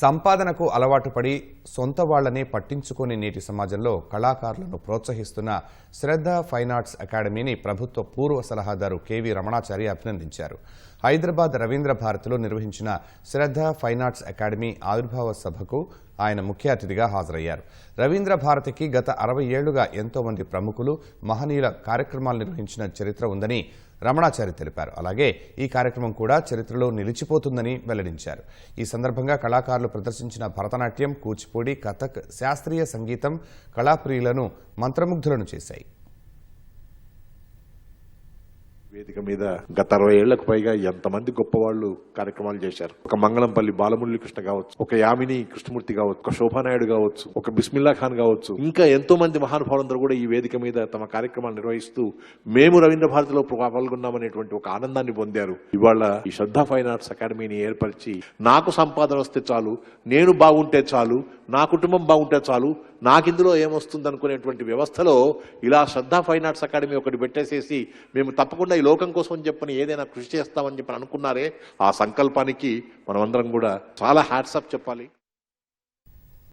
సంపాదనకు అలవాటు పడి సొంత వాళ్ళనే పట్టించుకొని నేటి సమాజంలో కళాకారులను ప్రోత్సహిస్తున్న శ్రద్ధ ఫైన్ ఆర్ట్స్ అకాడమీని ప్రభుత్వ పూర్వ సలహాదారు కేవీ రమణాచారి అభినందించారు. హైదరాబాద్ రవీంద్ర భారతిలో నిర్వహించిన శ్రద్ధ ఫైన్ ఆర్ట్స్ అకాడమీ ఆవిర్భావ సభకు ఆయన ముఖ్య అతిథిగా హాజరయ్యారు. రవీంద్ర భారతికి గత అరవై ఏళ్ళుగా ఎంతోమంది ప్రముఖులు మహనీయుల కార్యక్రమాలు నిర్వహించిన చరిత్ర ఉందని రమణాచారి తెలిపారు. అలాగే ఈ కార్యక్రమం కూడా చరిత్రలో నిలిచిపోతుందని వెల్లడించారు. ఈ సందర్భంగా కళాకారులు ప్రదర్శించిన భరతనాట్యం కూచిపూడి కథక్ శాస్త్రీయ సంగీతం కళాప్రియులను మంత్రముగ్ధులను చేశాయి. వేదిక మీద గత అరవై ఏళ్ళకు పైగా ఎంతమంది గొప్పవాళ్ళు కార్యక్రమాలు చేశారు. ఒక మంగళంపల్లి బాలమురళి కృష్ణ కావచ్చు ఒక యామిని కృష్ణమూర్తి కావచ్చు ఒక శోభానాయుడు కావచ్చు ఒక బిస్మిల్లా ఖాన్ కావచ్చు ఇంకా ఎంతో మంది మహానుభావులందరూ కూడా ఈ వేదిక మీద తమ కార్యక్రమాలు నిర్వహిస్తూ మేము రవీంద్ర భారతిలో పాల్గొన్నామనేటువంటి ఒక ఆనందాన్ని పొందారు. ఇవాళ ఈ శ్రద్ధ ఫైన్ ఆర్ట్స్ అకాడమీని ఏర్పరిచి నాకు సంపాదన వస్తే చాలు నేను బాగుంటే చాలు నా కుటుంబం బాగుంటే చాలు నాకు ఇందులో ఏమొస్తుంది అనుకునేటువంటి వ్యవస్థలో ఇలా శ్రద్ధా ఫైన్ ఆర్ట్స్ అకాడమీ ఒకటి పెట్టేసేసి మేము తప్పకుండా ఈ లోకం కోసం చెప్పని ఏదైనా కృషి చేస్తామని చెప్పి అనుకున్నారే ఆ సంకల్పానికి మనమందరం కూడా చాలా హ్యాట్సప్ చెప్పాలి.